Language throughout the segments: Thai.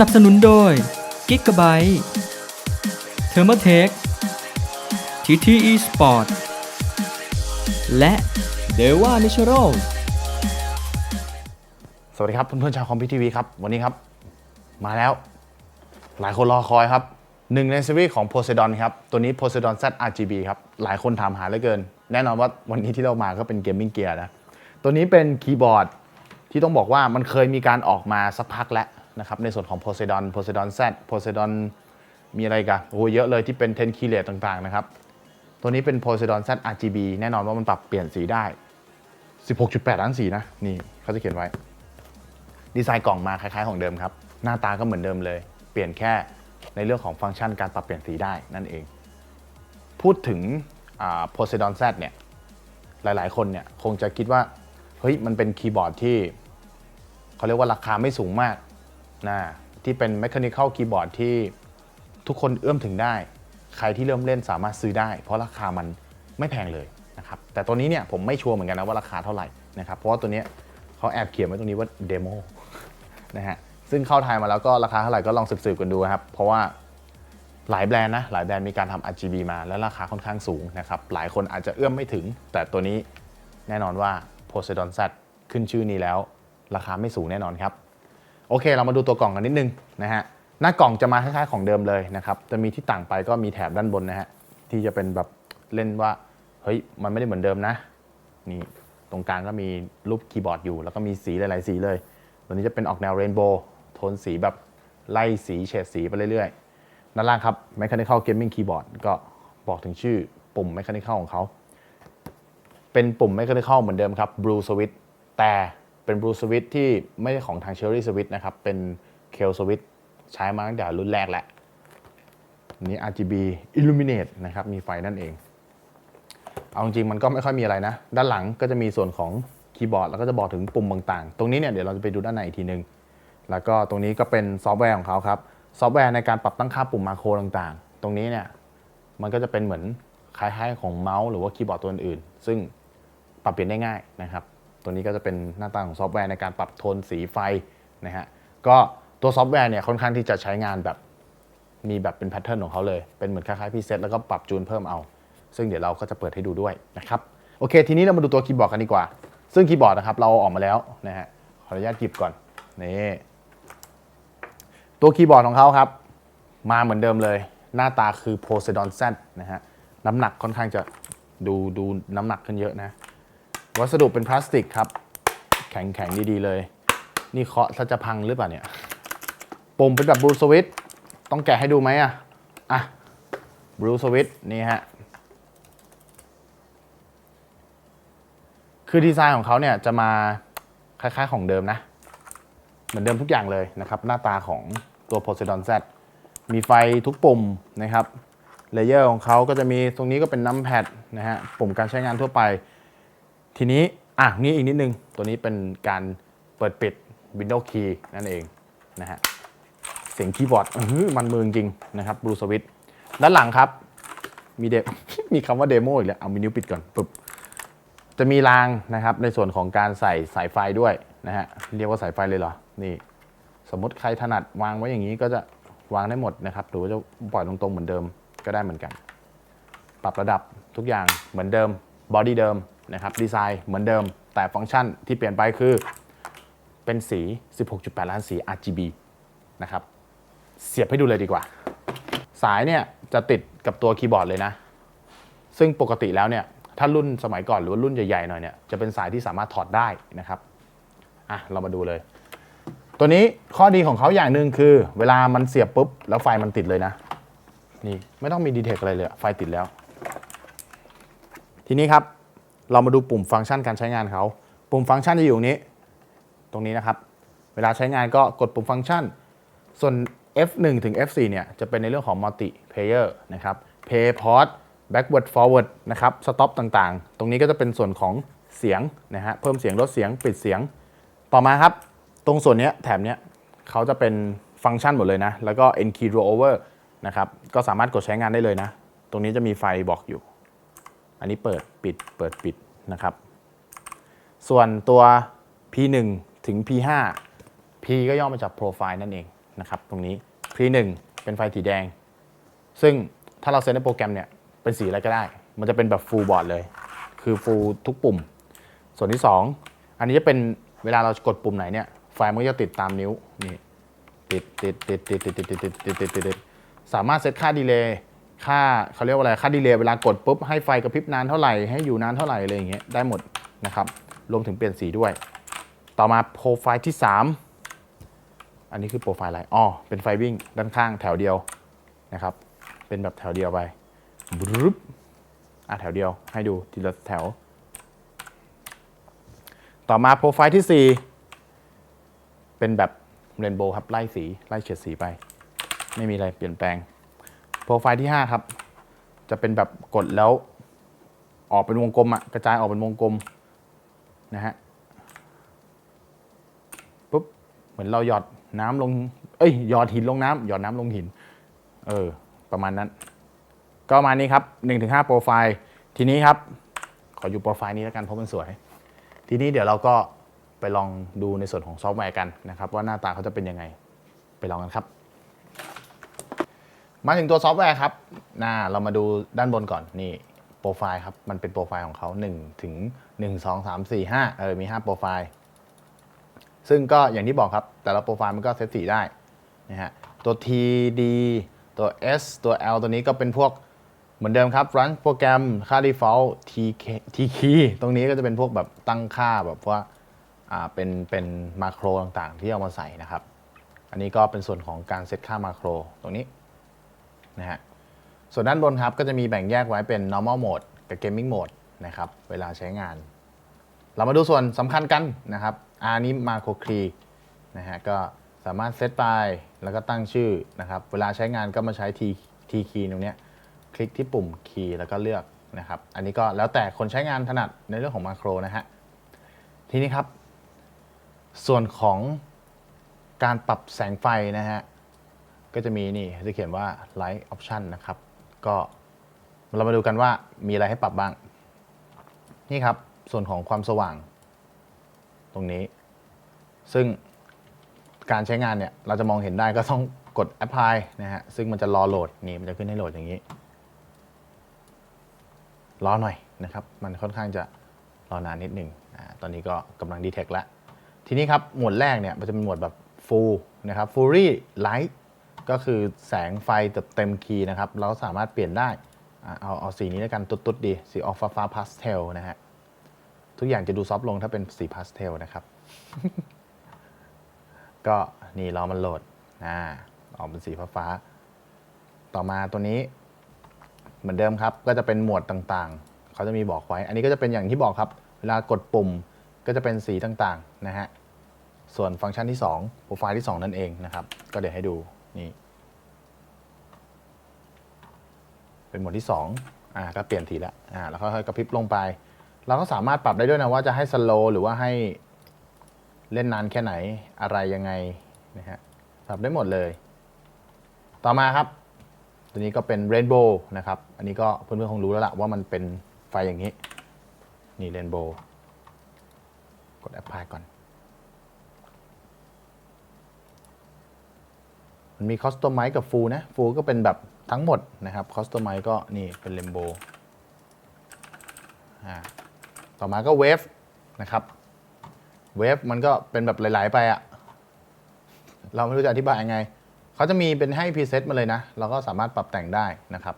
นับสนุนโดย Gigabyte Thermaltake TTE Sport และ Deva Natural สวัสดีครับเพื่อนๆชาวคอมพิวทีวีครับวันนี้ครับ มาแล้ว หลายคนรอคอยครับหนึ่งในซีรีส์ของ Poseidon ครับ ตัวนี้ Poseidon Z RGB ครับ หลายคนถามหาเหลือเกิน แน่นอนว่าวันนี้ที่เรามาก็เป็นเกมมิ่งเกียร์นะ ตัวนี้เป็นคีย์บอร์ดที่ต้องบอกว่ามันเคยมีการออกมาสักพักแล้ว นะครับในส่วนของ Poseidon Poseidon Z Poseidon มีอะไรกันโอ้โหเยอะเลยที่เป็น10คีย์เลตต่างๆนะครับ ตัวนี้เป็น Poseidon Z RGB แน่นอนว่ามันปรับเปลี่ยนสีได้ 16.8 ล้านสีนะ นี่เขาจะเขียนไว้ ดีไซน์กล่องมาคล้ายๆของเดิมครับ หน้าตาก็เหมือนเดิมเลย เปลี่ยนแค่ในเรื่องของฟังก์ชันการปรับเปลี่ยนสีได้นั่นเอง พูดถึงอ่า Poseidon Z เนี่ยหลายๆ คนเนี่ยคงจะคิดว่า เฮ้ยมันเป็นคีย์บอร์ดที่เขาเรียกว่าราคาไม่สูงมาก นะที่เป็น Mechanical Keyboard ที่ทุกคนเอื้อมถึงได้ ใครที่เริ่มเล่นสามารถซื้อได้ เพราะราคามันไม่แพงเลยนะครับแต่ตัวนี้เนี่ยผมไม่ชัวร์เหมือนกันนะว่าราคาเท่าไหร่นะครับเพราะว่าตัวนี้เขาแอบเขียนไว้ตรงนี้ว่าเดโมนะฮะซึ่งเข้าไทยมาแล้วก็ราคาเท่าไหร่ก็ลองสืบๆกันดูครับ เพราะว่าหลายแบรนด์นะ หลายแบรนด์มีการทำ RGB มาแล้วราคาค่อนข้างสูงนะครับ หลายคนอาจจะเอื้อมไม่ถึง แต่ตัวนี้แน่นอนว่า Poseidon Z ขึ้นชื่อนี้แล้ว ราคาไม่สูงแน่นอนครับ โอเค เรามาดูตัวกล่องกันนิดนึงนะฮะหน้ากล่องจะมาคล้ายๆของเดิมเลยนะครับจะมีที่ต่างไปก็มีแถบด้านบนนะฮะที่จะเป็นแบบเล่นว่าเฮ้ยมันไม่ได้เหมือนเดิมนะนี่ตรงกลางก็มีรูปคีย์บอร์ดอยู่ แล้วก็มีสีหลายๆสีเลยตัวนี้จะเป็นออกแนวเรนโบว์โทนสีแบบไล่สีเฉดสีไปเรื่อยๆด้านล่างครับ Mechanical Gaming Keyboard ก็บอกถึงชื่อปุ่ม Mechanical ของเขา เป็นปุ่ม Mechanical เหมือนเดิมครับ Blue Switch แต่ เป็น Blue Switch ที่ไม่ใช่ของทาง Cherry Switch นะครับ เป็น k e l Switch ใช้มาตั้งแต่รุ่นแรกแหละนี้ RGB Illuminate นะครับ มีไฟนั่นเอง เอาจริงมันก็ไม่ค่อยมีอะไรนะ ด้านหลังก็จะมีส่วนของคีย์บอร์ด แล้วก็จะบอกถึงปุ่มต่างๆ ตรงนี้เนี่ยเดี๋ยวเราจะไปดูด้านในอีกทีนึง แล้วก็ตรงนี้ก็เป็นซอฟต์แวร์ของเขาครับ ซอฟต์แวร์ในการปรับตั้งค่าปุ่มมาโครต่างๆ ตรงนี้เนี่ยมันก็จะเป็นเหมือนคล้ายๆของเมาส์หรือว่าคีย์บอร์ดตัวอื่นๆซึ่งปรับเปลี่ยนได้ง่ายนะครับ ตัวนี้ก็จะเป็นหน้าตาของซอฟต์แวร์ในการปรับโทนสีไฟนะฮะก็ตัวซอฟต์แวร์เนี่ยค่อนข้างที่จะใช้งานแบบมีแบบเป็นแพทเทิร์นของเขาเลย เป็นเหมือนคล้ายๆพีเซตแล้วก็ปรับจูนเพิ่มเอา ซึ่งเดี๋ยวเราก็จะเปิดให้ดูด้วยนะครับโอเค ทีนี้เรามาดูตัวคีย์บอร์ดกันดีกว่า ซึ่งคีย์บอร์ดนะครับเราเอาออกมาแล้วนะฮะขออนุญาตหยิบก่อนนี่ตัวคีย์บอร์ดของเขาครับ มาเหมือนเดิมเลย หน้าตาคือ Poseidon Z นะฮะน้ำหนักค่อนข้างจะดูดูน้ำหนักขึ้นเยอะนะ วัสดุเป็นพลาสติกครับ แข็งแข็งดีๆเลย นี่เคาะจะพังหรือเปล่าเนี่ยปุ่มเป็นแบบบลูสวิตต้องแกะให้ดูไหมอะอะบลูสวิตนี่ฮะคือดีไซน์ของเขาเนี่ยจะมาคล้ายๆของเดิมนะ เหมือนเดิมทุกอย่างเลยนะครับ หน้าตาของตัว Poseidon Z มีไฟทุกปุ่มนะครับเลเยอร์ของเขาก็จะมีตรงนี้ก็เป็นน้ำแพดนะฮะปุ่มการใช้งานทั่วไป ทีนี้อะนี่อีกนิดนึง ตัวนี้เป็นการเปิดปิด Windows Key นั่นเองนะฮะเสียงคีย์บอร์ดมันมือจริงนะครับบลูสวิตด้านหลังครับ มีเดมีคำว่าเดโมอีกแล้วเอามีนิ้วปิดก่อนปึ๊บจะมีรางนะครับในส่วนของการใส่สายไฟด้วยนะฮะเรียกว่าสายไฟเลยเหรอ นี่ สมมติใครถนัดวางไว้อย่างนี้ก็จะวางได้หมดนะครับหรือว่าจะปล่อยตรงๆเหมือนเดิมก็ได้เหมือนกัน ปรับระดับทุกอย่างเหมือนเดิมบอดี้เดิม นะครับดีไซน์เหมือนเดิม แต่ฟังก์ชันที่เปลี่ยนไปคือเป็นสี 16.8 ล้านสี RGB นะครับ เสียบให้ดูเลยดีกว่า สายเนี่ยจะติดกับตัวคีย์บอร์ดเลยนะ ซึ่งปกติแล้วเนี่ย ถ้ารุ่นสมัยก่อนหรือว่ารุ่นใหญ่ๆหน่อยเนี่ย จะเป็นสายที่สามารถถอดได้นะครับ อะ เรามาดูเลย ตัวนี้ข้อดีของเขาอย่างหนึ่งคือ เวลามันเสียบปุ๊บ แล้วไฟมันติดเลยนะ นี่ไม่ต้องมีดีเทคอะไรเลย ไฟติดแล้ว ทีนี้ครับ เรามาดูปุ่มฟังก์ชันการใช้งานเขา ปุ่มฟังก์ชันจะอยู่นี้ ตรงนี้นะครับ เวลาใช้งานก็กดปุ่มฟังก์ชัน ส่วน F1 ถึง F4 เนี่ยจะเป็นในเรื่องของ multi player นะครับ play pause backward forward นะครับ stop ต่างๆ ตรงนี้ก็จะเป็นส่วนของเสียงนะฮะ เพิ่มเสียงลดเสียงปิดเสียง ต่อมาครับ ตรงส่วนนี้แถบนี้เขาจะเป็นฟังก์ชันหมดเลยนะ แล้วก็ N key roll over นะครับ ก็สามารถกดใช้งานได้เลยนะ ตรงนี้จะมีไฟบอกอยู่ อันนี้เปิดปิดเปิดปิดนะครับ ส่วนตัว P1 ถึง P5 P ก็ย่อมาจาก Profile นั่นเองนะครับ ตรงนี้พรีหนึ่งเป็นไฟสีแดง ซึ่งถ้าเราเซตในโปรแกรมเนี่ยเป็นสีอะไรก็ได้ มันจะเป็นแบบฟูลบอร์ดเลย คือฟูลทุกปุ่ม ส่วนที่ 2 อันนี้จะเป็นเวลาเรากดปุ่มไหนเนี่ยไฟมันก็จะติดตามนิ้วนี่ติดติดติดติดติดติดติดติดติดติดติดติดสามารถเซตค่าดีเลย์ ค่าเขาเรียกว่าอะไรค่าดีเลย์เวลากดปุ๊บให้ไฟกระพริบนานเท่าไหร่ให้อยู่นานเท่าไหร่อะไรอย่างเงี้ยได้หมดนะครับรวมถึงเปลี่ยนสีด้วย ต่อมาโปรไฟล์ที่ 3 อันนี้คือโปรไฟล์อะไรอ๋อเป็นไฟวิ่งด้านข้างแถวเดียวนะครับ เป็นแบบแถวเดียวไปบรึบอะแถวเดียวให้ดูทีละแถว ต่อมาโปรไฟล์ที่ 4 เป็นแบบเรนโบว์ครับไล่สีไล่เฉดสีไป ไม่มีอะไรเปลี่ยนแปลง โปรไฟล์ที่ 5 ครับ จะเป็นแบบกดแล้ว ออกเป็นวงกลมอะกระจายออกเป็นวงกลมนะฮะปุ๊บเหมือนเราหยอดน้ำลง เอ้ยหยอดหินลงน้ำหยอดน้ำลงหิน เออ ประมาณนั้น ก็ประมาณนี้ครับ1-5โปรไฟล์ ทีนี้ครับ ขออยู่โปรไฟล์นี้แล้วกันเพราะมันสวย ทีนี้เดี๋ยวเราก็ไปลองดูในส่วนของซอฟต์แวร์กันนะครับ ว่าหน้าตาเขาจะเป็นยังไง ไปลองกันครับ มาถึงตัวซอฟต์แวร์ครับน้าเรามาดูด้านบนก่อนนี่โปรไฟล์ครับ มันเป็นโปรไฟล์ของเขา1ถึง 1 2 3 4 5 เออ มี 5 โปรไฟล์ ซึ่งก็อย่างที่บอกครับ แต่ละโปรไฟล์มันก็เซตสีได้นะฮะ ตัว T D ตัว S ตัว L ตัวนี้ก็เป็นพวกเหมือนเดิมครับ run โปรแกรมค่า default TK TK ตรงนี้ก็จะเป็นพวกแบบตั้งค่าแบบว่าอ่าเป็นเป็นมาโครต่างๆ ที่เอามาใส่นะครับ อันนี้ก็เป็นส่วนของการเซตค่ามาโครตรงนี้ นะฮะส่วนด้านบนครับก็จะมีแบ่งแยกไว้เป็น normal mode กับ gaming mode นะครับเวลาใช้งาน เรามาดูส่วนสำคัญกันนะครับอันนี้ macro key นะฮะก็สามารถเซตไปแล้วก็ตั้งชื่อนะครับเวลาใช้งานก็มาใช้ t t key ตรงเนี้ยคลิกที่ปุ่ม key แล้วก็เลือกนะครับ อันนี้ก็แล้วแต่คนใช้งานถนัดในเรื่องของ macro นะฮะ ทีนี้ครับ ส่วนของการปรับแสงไฟนะฮะ ก็จะมีนี่จะเขียนว่า Light Option นะครับ ก็เรามาดูกันว่ามีอะไรให้ปรับบ้าง นี่ครับ ส่วนของความสว่าง ตรงนี้ ซึ่งการใช้งานเนี่ย เราจะมองเห็นได้ก็ต้องกด Apply นะฮะ ซึ่งมันจะรอโหลด นี่มันจะขึ้นให้โหลดอย่างนี้ รอหน่อยนะครับ มันค่อนข้างจะรอนานนิดหนึ่งอ่าตอนนี้ก็กำลังดีเทคแล้ว ทีนี้ครับ หมวดแรกเนี่ย มันจะเป็นหมวดแบบ Full นะครับ Fully Light ก็คือแสงไฟเต็มคีย์นะครับ เราสามารถเปลี่ยนได้เอาเอาสีนี้แล้วกันตุ๊ดๆดี สีออกฟ้าฟ้าพาสเทลนะฮะ ทุกอย่างจะดูซอฟลงถ้าเป็นสีพาสเทลนะครับ ก็นี่รอมันโหลดอ่าออกเป็นสีฟ้าฟ้า ต่อมาตัวนี้ เหมือนเดิมครับ ก็จะเป็นหมวดต่างๆ เขาจะมีบอกไว้ อันนี้ก็จะเป็นอย่างที่บอกครับ เวลากดปุ่มก็จะเป็นสีต่างๆนะฮะ ส่วนฟังก์ชันที่2โปรไฟล์ที่ 2 นั่นเองนะครับ ก็เดี๋ยวให้ดู นี่ เป็นหมวดที่2อ่าก็เปลี่ยนทีละอ่าแล้วค่อยๆกระพริบลงไป เราก็สามารถปรับได้ด้วยนะว่าจะให้สโลหรือว่าให้เล่นนานแค่ไหนอะไรยังไงนะฮะปรับได้หมดเลย ต่อมาครับ ตัวนี้ก็เป็นเรนโบว์นะครับ อันนี้ก็เพื่อนๆคงรู้แล้วล่ะว่ามันเป็นไฟอย่างนี้ นี่เรนโบว์กดแอปพลายก่อน มันมีคอสตอมไม e กับฟูนะฟูก็เป็นแบบทั้งหมดนะครับคอสตอมไม e ก็นี่เป็นเรนโบต่อมาก็เวฟนะครับเวฟมันก็เป็นแบบหลาย ๆ ไปอะเราไม่รู้จะอธิบายยังไง เขาจะมีเป็นให้พรีเซตมาเลยนะ เราก็สามารถปรับแต่งได้นะครับ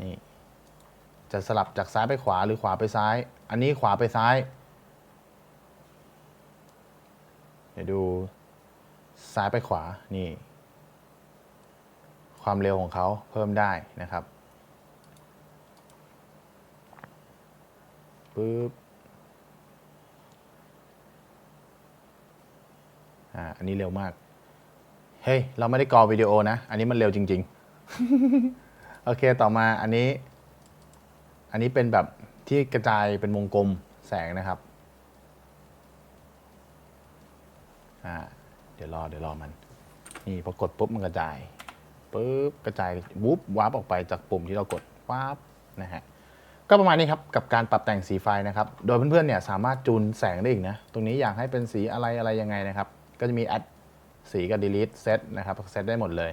นี่ จะสลับจากซ้ายไปขวาหรือขวาไปซ้าย อันนี้ขวาไปซ้าย เดี๋ยวดูซ้ายไปขวา นี่ ความเร็วของเขาเพิ่มได้นะครับปึ๊บอ่าอันนี้เร็วมาก เฮ้ย เราไม่ได้กรอวิดีโอนะ อันนี้มันเร็วจริง ๆ โอเคต่อมาอันนี้ อันนี้เป็นแบบที่กระจายเป็นวงกลมแสงนะครับอ่าเดี๋ยวรอเดี๋ยวรอมัน นี่พอกดปุ๊บมันกระจาย ปุ๊บกระจายวูบวาร์ปออกไปจากปุ่มที่เรากดวาร์ปนะฮะก็ประมาณนี้ครับกับการปรับแต่งสีไฟนะครับ โดยเพื่อนๆเนี่ยสามารถจูนแสงได้อีกนะ ตรงนี้อยากให้เป็นสีอะไรอะไรยังไงนะครับ ก็จะมีแอดสีกับ delete set นะครับเซตได้หมดเลย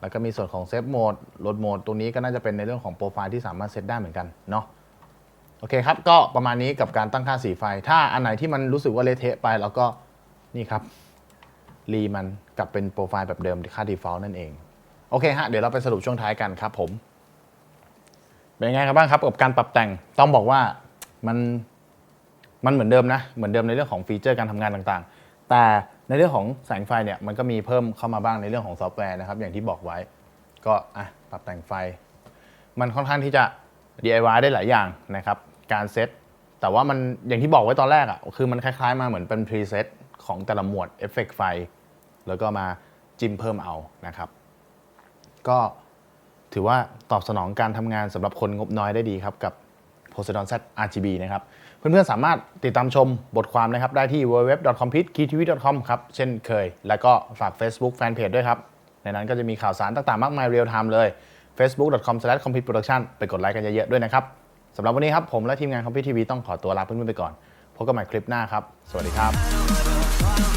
แล้วก็มีส่วนของเซฟโหมดโหลดโหมดตรงนี้ก็น่าจะเป็นในเรื่องของโปรไฟล์ที่สามารถเซตได้เหมือนกันเนาะโอเคครับ ก็ประมาณนี้กับการตั้งค่าสีไฟ ถ้าอันไหนที่มันรู้สึกว่าเละเทะไปเราก็นี่ครับรีมันกลับเป็นโปรไฟล์แบบเดิมที่ค่า default นั่นเอง โอเคฮะ เดี๋ยวเราไปสรุปช่วงท้ายกันครับผม เป็นไงครับบ้างครับกับการปรับแต่งต้องบอกว่ามันมันเหมือนเดิมนะเหมือนเดิมในเรื่องของฟีเจอร์การทำงานต่างๆ แต่ในเรื่องของแสงไฟเนี่ยมันก็มีเพิ่มเข้ามาบ้างในเรื่องของซอฟต์แวร์นะครับอย่างที่บอกไว้ ก็อะปรับแต่งไฟ มันค่อนข้างที่จะ DIY ได้หลายอย่างนะครับ การเซตแต่ว่ามันอย่างที่บอกไว้ตอนแรกอะ่ะคือมันคล้ายๆมาเหมือนเป็นพรีเซตของแต่ละหมวดเอฟเฟกต์ไฟ แล้วก็มาจิ้มเพิ่มเอานะครับ ก็ถือว่าตอบสนองการทำงานสำหรับคนงบน้อยได้ดีครับ กับ Poseidon Z RGB นะครับ เพื่อนๆ สามารถติดตามชมบทความนะครับ ได้ที่ www.compete.com ครับเช่นเคย แล้วก็ฝาก Facebook Fanpage ด้วยครับ ในนั้นก็จะมีข่าวสารต่างๆ มากมายเรียลไทม์เลย facebook.com/competeproduction ไปกดไลค์กันเยอะๆด้วยนะครับสำหรับวันนี้ครับผมและทีมงาน Compete TV ต้องขอตัวลาเพื่อนๆไปก่อนพบกันใหม่คลิปหน้าครับ สวัสดีครับ